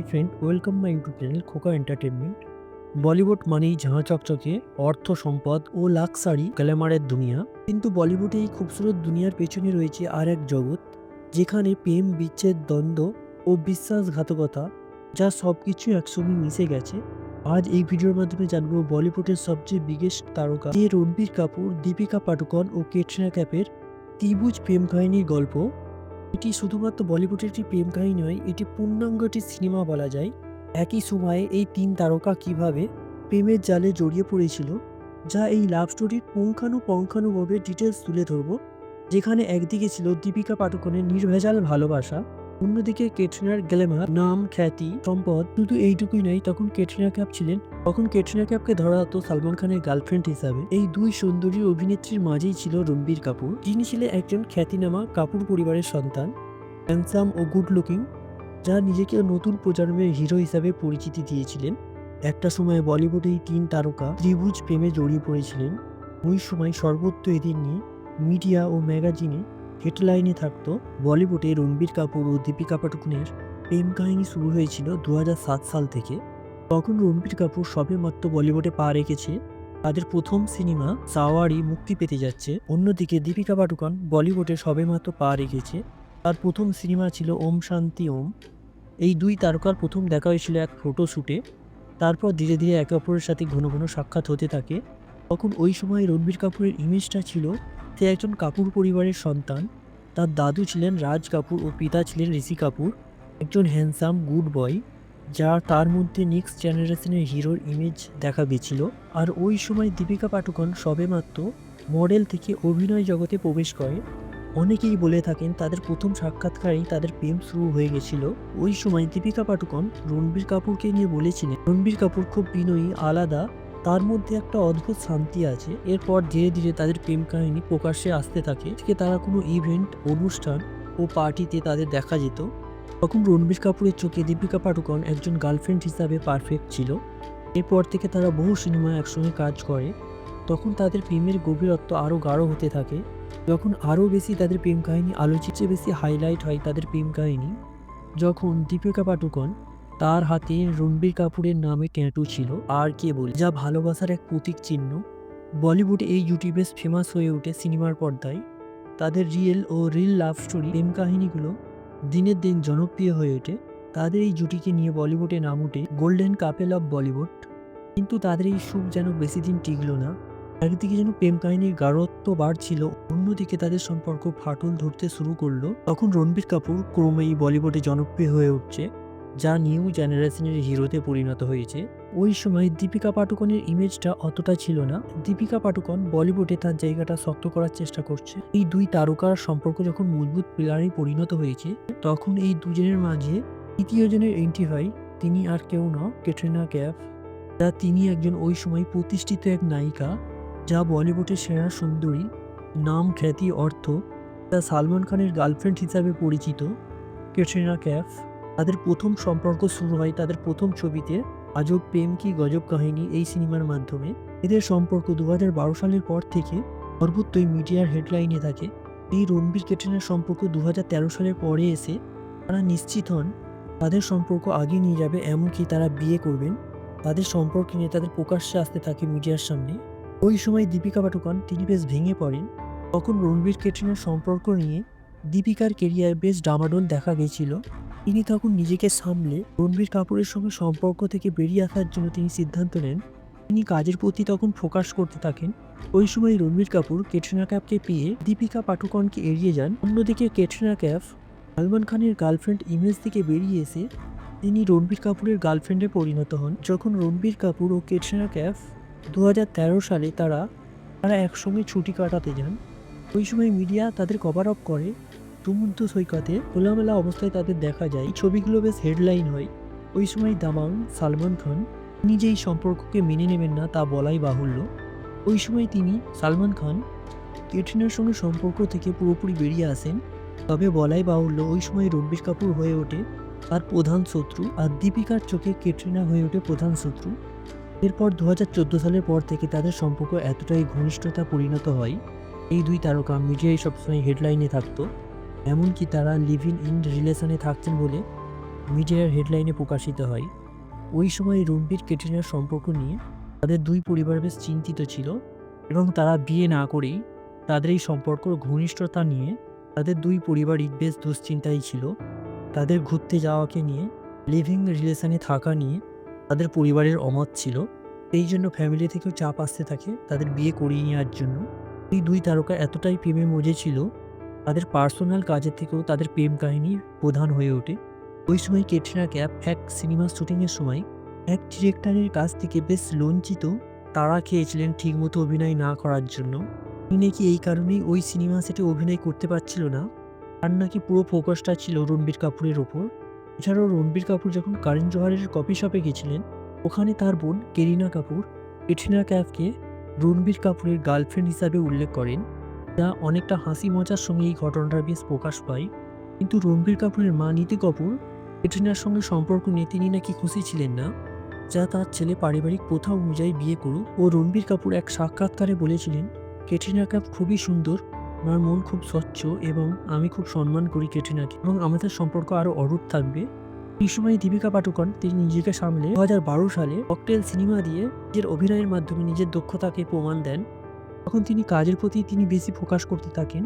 Hi friend welcome my YouTube channel Khoka entertainment Bollywood মানেই ঝাঁ চকচকে অর্থ সম্পদ ও লাক্সারি গ্ল্যামারের দুনিয়া। কিন্তু বলিউডে এই খুবসুরত দুনিয়ার পেছনে রয়েছে আর এক জগৎ, যেখানে প্রেম, বিচ্ছেদ, দ্বন্দ্ব ও বিশ্বাসঘাতকতা যা সব কিছু একসঙ্গে মিশে গেছে। আজ এই ভিডিওর মাধ্যমে জানব বলিউডের সবচেয়ে বিগেস্ট তারকা যে রণবীর কাপুর, দীপিকা পাডুকন ও কেটরিনা ক্যাপের ত্রিভুজ প্রেম কাহিনীর গল্প। এটি শুধুমাত্র বলিউডের একটি প্রেম কাহিনী নয়, এটি পূর্ণাঙ্গ একটি সিনেমা বলা যায়। একই সময়ে এই তিন তারকা কীভাবে প্রেমের জালে জড়িয়ে পড়েছিল, যা এই লাভ স্টোরির পুঙ্খানু পঙ্খানুভাবে ডিটেলস তুলে ধরব, যেখানে একদিকে ছিল দীপিকা পাটুকনের নির্ভেজাল ভালোবাসা অন্যদিকে কেটরিনার গ্ল্যামার, নাম, খ্যাতি, সম্পদ শুধু এইটুকুই নাই, তখন কেটরিনা ক্যাপ ছিলেন। তখন কেটরিনা ক্যাপকে ধরা হতো সালমান খানের গার্লফ্রেন্ড হিসাবে। এই দুই সুন্দরী অভিনেত্রীর মাঝেই ছিল রণবীর কাপুর। যিনি ছিলেন একজন খ্যাতিনামা কাপুর পরিবারের সন্তান। হ্যান্ডসাম ও গুড লুকিং, যা নিজেকে নতুন প্রজন্মের হিরো হিসাবে পরিচিতি দিয়েছিলেন। একটা সময় বলিউডে তিন তারকা ত্রিভুজ প্রেমে জড়িয়ে পড়েছিলেন। ওই সময় সর্বত্র এদের নিয়ে মিডিয়া ও ম্যাগাজিনে হেডলাইনে থাকত বলিউডে রণবীর কাপুর ও দীপিকা পাডুকোনের প্রেম কাহিনী শুরু হয়েছিল দু হাজার সাত সাল থেকে। তখন রণবীর কাপুর সবে মাত্র বলিউডে পা রেখেছে। তাদের প্রথম সিনেমা সাওয়ারি মুক্তি পেতে যাচ্ছে। অন্যদিকে দীপিকা পাডুকন বলিউডে সবেমাত্র পা রেখেছে। তার প্রথম সিনেমা ছিল ওম শান্তি ওম। এই দুই তারকার প্রথম দেখা হয়েছিল এক ফটো শ্যুটে তারপর ধীরে ধীরে একে অপরের সাথে ঘন ঘন সাক্ষাৎ হতে থাকে। তখন ওই সময় রণবীর কাপুরের ইমেজটা ছিল সে একজন কাপুর পরিবারের সন্তান। তার দাদু ছিলেন রাজ কাপুর ও পিতা ছিলেন ঋষি কাপুর। একজন হ্যান্ডসাম গুড বয় যা তার মধ্যে নেক্সট জেনারেশনের হিরোর ইমেজ দেখা গেছিল আর ওই সময় দীপিকা পাডুকন সবেমাত্র মডেল থেকে অভিনয় জগতে প্রবেশ করে। অনেকেই বলে থাকেন তাদের প্রথম সাক্ষাৎকারেই তাদের প্রেম শুরু হয়ে গেছিল। ওই সময় দীপিকা পাডুকন রণবীর কাপুরকে নিয়ে বলেছিলেন, রণবীর কাপুর খুব বিনয়ী, আলাদা তার মধ্যে একটা অদ্ভুত শান্তি আছে। এরপর ধীরে ধীরে তাদের প্রেম কাহিনী প্রকাশ্যে আসতে থাকে। থেকে তারা কোনো ইভেন্ট অনুষ্ঠান ও পার্টিতে তাদের দেখা যেত। তখন রণবীর কাপুরের চোখে দীপিকা পাডুকন একজন গার্লফ্রেন্ড হিসাবে পারফেক্ট ছিল। এরপর থেকে তারা বহু সিনেমায় একসঙ্গে কাজ করে। তখন তাদের প্রেমের গভীরত্ব আরও গাঢ় হতে থাকে। যখন আরও বেশি তাদের প্রেম কাহিনী আলোচিত, বেশি হাইলাইট হয় তাদের প্রেম কাহিনী। যখন দীপিকা পাডুকন তার হাতে রণবীর কাপুরের নামে ট্যাটু ছিল। আর কে বলে? যা ভালোবাসার এক প্রতীক চিহ্ন। বলিউড এই জুটি বেশ ফেমাস হয়ে ওঠে সিনেমার পর্দায়। তাদের রিয়েল ও রিল লাভ স্টোরি প্রেম কাহিনীগুলো দিনের দিন জনপ্রিয় হয়ে ওঠে। তাদের এই জুটিকে নিয়ে বলিউডে নাম ওঠে গোল্ডেন কাপেল অফ বলিউড কিন্তু তাদের এই সুখ যেন বেশি দিন টিকলো না। একদিকে যেন প্রেম কাহিনীর গাঢ়ত্ব বাড়ছিল, অন্যদিকে তাদের সম্পর্ক ফাটল ধরতে শুরু করল। তখন রণবীর কাপুর ক্রমেই বলিউডে জনপ্রিয় হয়ে উঠছে। যা নিউ জেনারেশনের হিরোতে পরিণত হয়েছে। ওই সময় দীপিকা পাডুকনের ইমেজটা অতটা ছিল না। দীপিকা পাডুকন বলিউডে তার জায়গাটা শক্ত করার চেষ্টা করছে। এই দুই তারকার সম্পর্ক যখন মজবুত পিলারে পরিণত হয়েছে, তখন এই দুজনের মাঝে তৃতীয় জনের এন্ট্রি হয়। তিনি আর কেউ না, ক্যাটরিনা ক্যাফ। যা তিনি একজন ওই সময় প্রতিষ্ঠিত এক নায়িকা, যা বলিউডের সেরা সুন্দরী, নাম খ্যাতি অর্থ, যা সালমান খানের গার্লফ্রেন্ড হিসাবে পরিচিত, ক্যাটরিনা ক্যাফ। তাদের প্রথম সম্পর্ক শুরু হয় তাদের প্রথম ছবিতে আজব প্রেম কি গজব কাহিনী এই সিনেমার মাধ্যমে। এদের সম্পর্ক দু সালের পর থেকে সর্বত্রই মিডিয়ার হেডলাইনে থাকে। এই রণবীর ক্যাটরিনার সম্পর্ক দু হাজার তেরো সালের পরে এসে তারা নিশ্চিত হন তাদের সম্পর্ক আগে নিয়ে যাবে এমনকি তারা বিয়ে করবেন। তাদের সম্পর্ক নিয়ে তাদের প্রকাশ্যে আসতে থাকে মিডিয়ার সামনে। ওই সময় দীপিকা পাডুকন, তিনি বেশ ভেঙে পড়েন। তখন রণবীর ক্যাটরিনার সম্পর্ক নিয়ে দীপিকার কেরিয়ার বেশ ডামাডোল দেখা গেছিল। তিনি তখন নিজেকে সামলে রণবীর কাপুরের সঙ্গে সম্পর্ক থেকে বেরিয়ে আসার জন্য তিনি সিদ্ধান্ত নেন। তিনি কাজের প্রতি তখন ফোকাস করতে থাকেন। ওই সময় রণবীর কাপুর কেটরিনা ক্যাফকে পেয়ে দীপিকা পাটুকনকে এড়িয়ে যান। অন্যদিকে কেটরিনা ক্যাফ, সালমান খানের গার্লফ্রেন্ড ইমেজ থেকে বেরিয়ে এসে তিনি রণবীর কাপুরের গার্লফ্রেন্ডে পরিণত হন। যখন রণবীর কাপুর ও কেটরিনা ক্যাফ দু হাজার তেরো সালে তারা তারা একসঙ্গে ছুটি কাটাতে যান। ওই সময় মিডিয়া তাদের কভার আপ করে। সমুদ্র সৈকতে খোলামেলা অবস্থায় তাদের দেখা যায়। ছবিগুলো বেশ হেডলাইন হয়। ওই সময় দামাং, সালমান খান নিজেই সম্পর্ককে মেনে নেবেন না তা বলাই বাহুল্য। ওই সময় তিনি সালমান খান ক্যাটরিনার সঙ্গে সম্পর্ক থেকে পুরোপুরি বেরিয়ে আসেন। তবে বলাই বাহুল্য, ওই সময় রণবীর কাপুর হয়ে ওঠে তার প্রধান শত্রু আর দীপিকার চোখে ক্যাটরিনা হয়ে ওঠে প্রধান শত্রু। এরপর দু হাজার চোদ্দ সালের পর থেকে তাদের সম্পর্ক এতটাই ঘনিষ্ঠতা পরিণত হয়। এই দুই তারকা মিডিয়ায় সবসময় হেডলাইনে থাকতো। এমনকি তারা লিভ ইন রিলেশনে থাকছেন বলে মিডিয়ার হেডলাইনে প্রকাশিত হয়। ওই সময় রণবীর ক্যাটরিনার সম্পর্ক নিয়ে তাদের দুই পরিবার বেশ চিন্তিত ছিল এবং তারা বিয়ে না করেই তাদের এই সম্পর্কর ঘনিষ্ঠতা নিয়ে তাদের দুই পরিবারই বেশ দুশ্চিন্তাই ছিল। তাদের ঘুরতে যাওয়াকে নিয়ে লিভিং রিলেশনে থাকা নিয়ে তাদের পরিবারের অমত ছিল। এই জন্য ফ্যামিলি থেকেও চাপ আসতে থাকে তাদের বিয়ে করিয়ে নেওয়ার জন্য। এই দুই তারকা এতটাই প্রেমে মজে ছিল তাদের পার্সোনাল কাজের থেকেও তাদের প্রেম কাহিনী প্রধান হয়ে ওঠে। ওই সময় কেটরিনা ক্যাপ এক সিনেমা শুটিংয়ের সময় এক ডিরেক্টরের কাছ থেকে বেশ লঞ্চিত তারা খেয়েছিলেন ঠিকমতো অভিনয় না করার জন্য। তিনি নাকি এই কারণেই ওই সিনেমা সেটে অভিনয় করতে পারছিল না। আর নাকি পুরো ফোকাসটা ছিল রণবীর কাপুরের ওপর। এছাড়াও রণবীর কাপুর যখন কারেন জোহারের কফি শপে গেছিলেন, ওখানে তার বোন কেরিনা কাপুর কেটরিনা ক্যাফকে রণবীর কাপুরের গার্লফ্রেন্ড হিসাবে উল্লেখ করেন। যা অনেকটা হাসি মজার সঙ্গে এই ঘটনাটা বেশ প্রকাশ পায়। কিন্তু রণবীর কাপুরের মা নীতি কাপুর কেটরিনার সঙ্গে সম্পর্ক নিয়ে তিনি নাকি খুশি ছিলেন না, যা তার ছেলে পারিবারিক প্রথা অনুযায়ী বিয়ে করুক ও রণবীর কাপুর এক সাক্ষাৎকারে বলেছিলেন কেটরিনা কাপ খুবই সুন্দর, আমার মন খুব স্বচ্ছ এবং আমি খুব সম্মান করি কেটরিনাকে এবং আমাদের সম্পর্ক আরও অরূপ থাকবে। এই সময় দীপিকা পাটুকন তিনি নিজেকে সামলে দু হাজার বারো সালে ককটেল সিনেমা দিয়ে নিজের অভিনয়ের মাধ্যমে নিজের দক্ষতাকে প্রমাণ দেন। তখন তিনি কাজের প্রতি তিনি বেশি ফোকাস করতে থাকেন।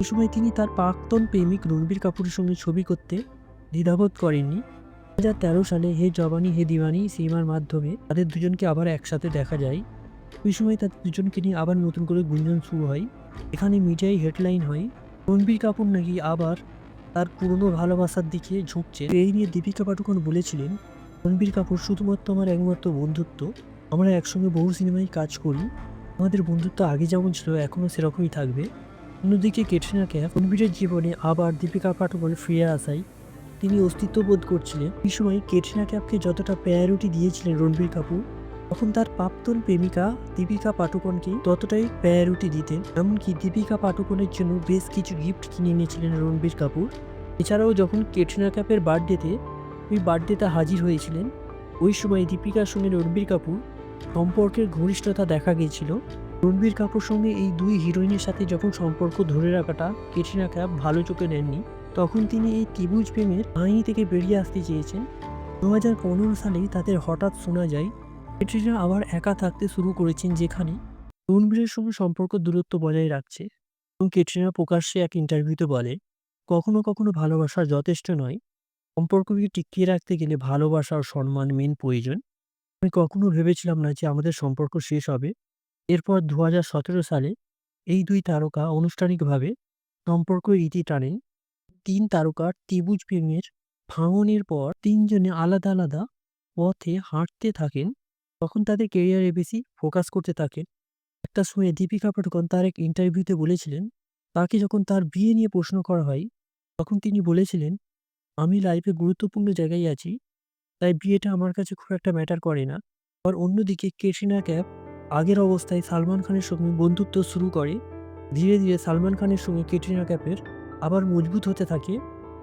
এই সময় তিনি তার প্রাক্তন প্রেমিক রণবীর কাপুরের সঙ্গে ছবি করতে দ্বিধাবোধ করেননি। দু হাজার তেরো সালে হে জবানি হে দিওয়ানি সিনেমার মাধ্যমে তাদের দুজনকে আবার একসাথে দেখা যায়। ওই সময় তাদের দুজনকে নিয়ে আবার নতুন করে গুঞ্জন শুরু হয়। এখানে মিডিয়ায় হেডলাইন হয়, রণবীর কাপুর নাকি আবার তার পুরনো ভালোবাসার দিকে ঝুঁকছে। এই নিয়ে দীপিকা পাটুকন বলেছিলেন, রণবীর কাপুর শুধুমাত্র আমার একমাত্র বন্ধুত্ব। আমরা একসঙ্গে বহু সিনেমায় কাজ করি। আমাদের বন্ধুত্ব আগে যেমন ছিল এখনও সেরকমই থাকবে। অন্যদিকে কেটরিনা ক্যাফ রণবীরের জীবনে আবার দীপিকা পাটুকন ফিরে আসায় তিনি অস্তিত্ব বোধ করছিলেন। এই সময় কেটরিনা ক্যাফকে যতটা প্রায়োরিটি দিয়েছিলেন রণবীর কাপুর, তখন তার প্রাক্তন প্রেমিকা দীপিকা পাটুকনকে ততটাই প্রায়োরিটি দিতেন। এমনকি দীপিকা পাটুকনের জন্য বেশ কিছু গিফট কিনে এনেছিলেন রণবীর কাপুর। এছাড়াও যখন কেটরিনা ক্যাপের বার্থডেতে, ওই বার্থডেতে হাজির হয়েছিলেন, ওই সময় দীপিকার সঙ্গে রণবীর কাপুর সম্পর্কের ঘনিষ্ঠতা দেখা গিয়েছিল। রণবীর কাপুর সঙ্গে এই দুই হিরোইনের সাথে যখন সম্পর্ক ধরে রাখাটা কেটরিনা ক্যাপ ভালো চোখে নেননি, তখন তিনি এই ত্রিভুজ প্রেমের কাহিনী থেকে বেরিয়ে আসতে চেয়েছেন। দু হাজার পনেরো সালেই তাদের হঠাৎ শোনা যায় কেটরিনা আবার একা থাকতে শুরু করেছেন যেখানে রণবীরের সঙ্গে সম্পর্ক দূরত্ব বজায় রাখছে এবং কেটরিনা প্রকাশ্যে এক ইন্টারভিউতে বলে, কখনো কখনো ভালোবাসা যথেষ্ট নয়। সম্পর্ককে টিকিয়ে রাখতে গেলে ভালোবাসা ও সম্মান মেন প্রয়োজন। আমি কখনো ভেবেছিলাম না যে আমাদের সম্পর্ক শেষ হবে। এরপর দু সালে এই দুই তারকা আনুষ্ঠানিকভাবে সম্পর্ক ইতি টানেন তিন তারকার ত্রিভুজ প্রেমের ভাঙনের পর তিনজনে আলাদা আলাদা পথে হাঁটতে থাকেন। তখন তাদের কেরিয়ারে বেশি ফোকাস করতে থাকেন। একটা সময়ে দীপিকা পাড়ুকোন তার এক ইন্টারভিউতে বলেছিলেন, তাকে যখন তার বিয়ে নিয়ে প্রশ্ন করা হয়, তখন তিনি বলেছিলেন, আমি লাইফে গুরুত্বপূর্ণ জায়গায় আছি তাই বিয়েটা আমার কাছে খুব একটা ম্যাটার করে না। আর অন্যদিকে কেটরিনা ক্যাপ আগের অবস্থায় সালমান খানের সঙ্গে বন্ধুত্ব শুরু করে। ধীরে ধীরে সালমান খানের সঙ্গে কেটরিনা ক্যাপের আবার মজবুত হতে থাকে।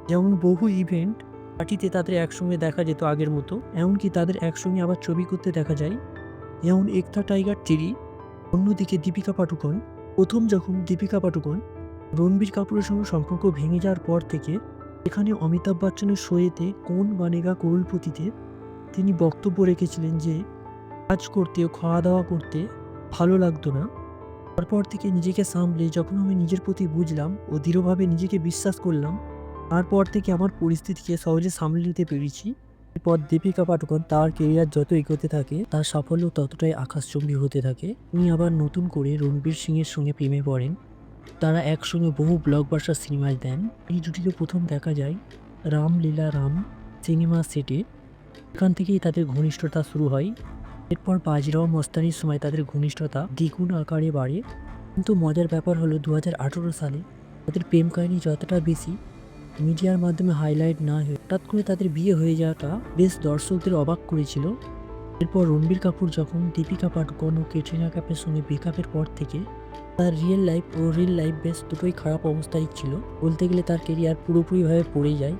যেমন বহু ইভেন্ট পার্টিতে তাদের একসঙ্গে দেখা যেত আগের মতো, এমনকি তাদের একসঙ্গে আবার ছবি করতে দেখা যায়। যেমন একতা টাইগার থ্রি, অন্যদিকে দীপিকা পাটুকন প্রথম যখন দীপিকা পাটুকন রণবীর কাপুরের সঙ্গে সম্পর্ক ভেঙে যাওয়ার পর থেকে এখানে অমিতাভ বচ্চনের শোয়েতে কোন বানেগা করুলপতিতে তিনি বক্তব্য রেখেছিলেন যে, কাজ করতে ও খাওয়া দাওয়া করতে ভালো লাগতো না। তারপর থেকে নিজেকে সামলে যখন আমি নিজের প্রতি বুঝলাম ও দৃঢ়ভাবে নিজেকে বিশ্বাস করলাম, তারপর থেকে আমার পরিস্থিতিকে সহজে সামলে নিতে পেরেছি। এরপর দীপিকা পাটুকন তার কেরিয়ার যত এগোতে থাকে, তার সাফল্য ততটাই আকাশচম্বী হতে থাকে। তিনি আবার নতুন করে রণবীর সিংয়ের সঙ্গে প্রেমে পড়েন। তারা একসঙ্গে বহু ব্লকবাস্টার সিনেমায় দেন। এই জুটিকে প্রথম দেখা যায় রামলীলা রাম সিনেমা সেটে এখান থেকেই তাদের ঘনিষ্ঠতা শুরু হয়। এরপর বাজিরাও মস্তানির সময় তাদের ঘনিষ্ঠতা দ্বিগুণ আকারে বাড়ে। কিন্তু মজার ব্যাপার হলো দু হাজার আঠারো সালে তাদের প্রেম কাহিনী যতটা বেশি মিডিয়ার মাধ্যমে হাইলাইট না হয়ে হঠাৎ করে তাদের বিয়ে হয়ে যাওয়াটা বেশ দর্শকদের অবাক করেছিল। এরপর রণবীর কাপুর যখন দীপিকা পাডুকোন ও ক্যাটরিনা কাপের সঙ্গে ব্রেকআপের পর থেকে তার রিয়েল লাইফ ও রিয়েল লাইফ বেশ দুটোই খারাপ অবস্থায় ছিল। বলতে গেলে তার কেরিয়ার পুরোপুরিভাবে পড়ে যায়।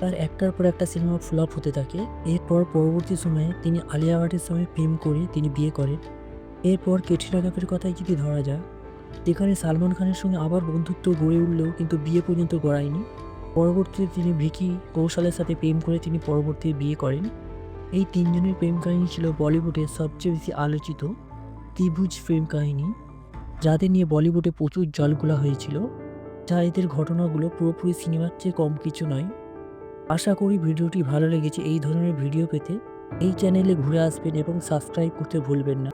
তার একটার পর একটা সিনেমা ফ্লপ হতে থাকে। এরপর পরবর্তী সময়ে তিনি আলিয়া ভাটের সঙ্গে প্রেম করে তিনি বিয়ে করেন। এরপর ক্যাটরিনা কাপের কথাই যদি ধরা যায় যেখানে সালমান খানের সঙ্গে আবার বন্ধুত্ব গড়ে উঠলেও কিন্তু বিয়ে পর্যন্ত গড়ায়নি। পরবর্তীতে তিনি ভিকি কৌশলের সাথে প্রেম করে তিনি পরবর্তীতে বিয়ে করেন। এই তিনজনের প্রেম কাহিনী ছিল বলিউডের সবচেয়ে বেশি আলোচিত ত্রিভুজ প্রেম কাহিনী। যাদের নিয়ে বলিউডে প্রচুর জলগুলা হয়েছিল, যা এদের ঘটনাগুলো পুরোপুরি সিনেমার চেয়ে কম কিছু নয়। আশা করি ভিডিওটি ভালো লেগেছে। এই ধরনের ভিডিও পেতে এই চ্যানেলে ঘুরে আসবেন এবং সাবস্ক্রাইব করতে ভুলবেন না।